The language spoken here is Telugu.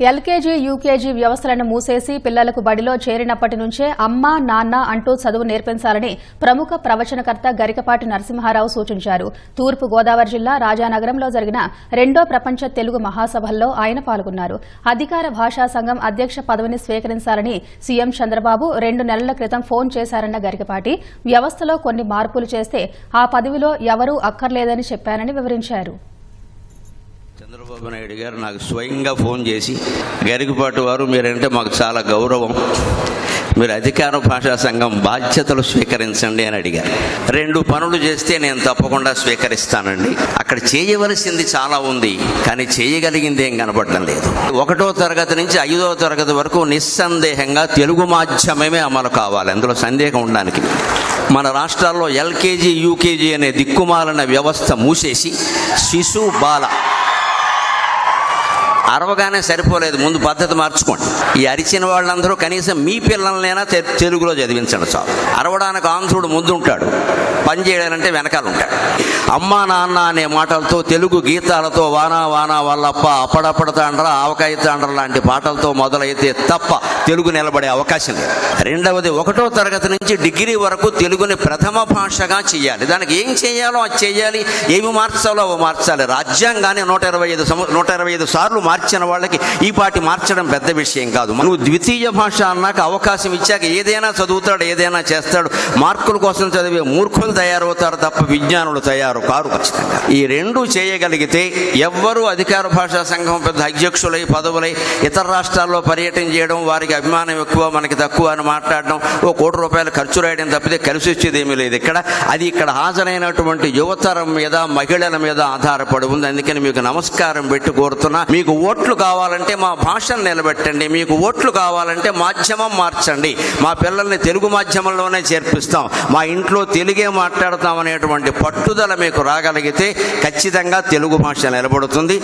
ఎల్కేజీ యూకేజీ వ్యవస్థలను మూసేసి పిల్లలకు బడిలో చేరినప్పటి నుంచే అమ్మ నాన్న అంటూ చదువు నేర్పించాలని ప్రముఖ ప్రవచనకర్త గరికపాటి నరసింహారావు సూచించారు. తూర్పు గోదావరి జిల్లా రాజానగరంలో జరిగిన రెండో ప్రపంచ తెలుగు మహాసభల్లో ఆయన పాల్గొన్నారు. అధికార భాషా సంఘం అధ్యక్ష పదవిని స్వీకరించాలని సీఎం చంద్రబాబు రెండు నెలల క్రితం ఫోన్ చేశారన్న గరికపాటి వ్యవస్థలో కొన్ని మార్పులు చేస్తే ఆ పదవిలో ఎవరూ అక్కర్లేదని చెప్పానని వివరించారు. చంద్రబాబు నాయుడు గారు నాకు స్వయంగా ఫోన్ చేసి గరికపాటి వారు మీరంటే మాకు చాలా గౌరవం. మీరు అధికార భాషా సంఘం బాధ్యతలు స్వీకరించండి అని అడిగారు. రెండు పనులు చేస్తే నేను తప్పకుండా స్వీకరిస్తానండి. అక్కడ చేయవలసింది చాలా ఉంది కానీ చేయగలిగింది ఏం కనపడడం లేదు. ఒకటో తరగతి నుంచి ఐదో తరగతి వరకు నిస్సందేహంగా తెలుగు మాధ్యమమే అమలు కావాలి. అందులో సందేహం ఉండడానికి. మన రాష్ట్రాల్లో ఎల్కేజీ యూకేజీ అనే దిక్కుమాలిన వ్యవస్థ మూసేసి శిశు బాల అరవగానే సరిపోలేదు. ముందు పద్ధతి మార్చుకోండి. ఈ అరిచిన వాళ్ళందరూ కనీసం మీ పిల్లలనైనా తెలుగులో చదివించండి చాలు. అరవడానికి ఆంధ్రుడు ముందు ఉంటాడు పని చేయాలంటే వెనకాల ఉంటాడు అమ్మా నాన్న అనే మాటలతో తెలుగు గీతాలతో వానా వానా వాళ్ళప్ప అప్పడప్పడ తాండ్ర ఆవకాయ తాండ్ర లాంటి పాటలతో మొదలైతే తప్ప తెలుగు నిలబడే అవకాశం లేదు. రెండవది ఒకటో తరగతి నుంచి డిగ్రీ వరకు తెలుగుని ప్రథమ భాషగా చేయాలి దానికి ఏం చేయాలో అది చేయాలి ఏమి మార్చాలో అవి మార్చాలి. రాజ్యాంగాన్ని నూట ఇరవై ఐదు సంవ నూట ఇరవై ఐదు సార్లు మార్చిన వాళ్ళకి ఈ పాటి మార్చడం పెద్ద విషయం కాదు. నువ్వు ద్వితీయ భాష అన్నాక అవకాశం ఇచ్చాక ఏదైనా చదువుతాడు ఏదైనా చేస్తాడు. మార్కుల కోసం చదివే మూర్ఖులు తయారవుతారు తప్ప విజ్ఞానులు తయారు కారు ఖచ్చితంగా. ఈ రెండు చేయగలిగితే ఎవ్వరూ అధికార భాషా సంఘం పెద్ద అధ్యక్షులై పదవులై ఇతర రాష్ట్రాల్లో పర్యటన చేయడం వారికి అభిమానం ఎక్కువ మనకి తక్కువ అని మాట్లాడడం ఓ కోటి రూపాయలు ఖర్చు రాయడం తప్పితే కలిసి వచ్చేది ఏమీ లేదు ఇక్కడ. అది ఇక్కడ హాజరైనటువంటి యువతరం మీద మహిళల మీద ఆధారపడి ఉంది. అందుకని మీకు నమస్కారం పెట్టి కోరుతున్నా. మీకు ఓట్లు కావాలంటే మా భాషను నిలబెట్టండి. మీకు ఓట్లు కావాలంటే మాధ్యమం మార్చండి. మా పిల్లల్ని తెలుగు మాధ్యమంలోనే చేర్పిస్తాం. మా ఇంట్లో తెలుగే మా అనేటువంటి పట్టుదల మీకు రాగలిగితే ఖచ్చితంగా తెలుగు భాష నిలబడుతుంది.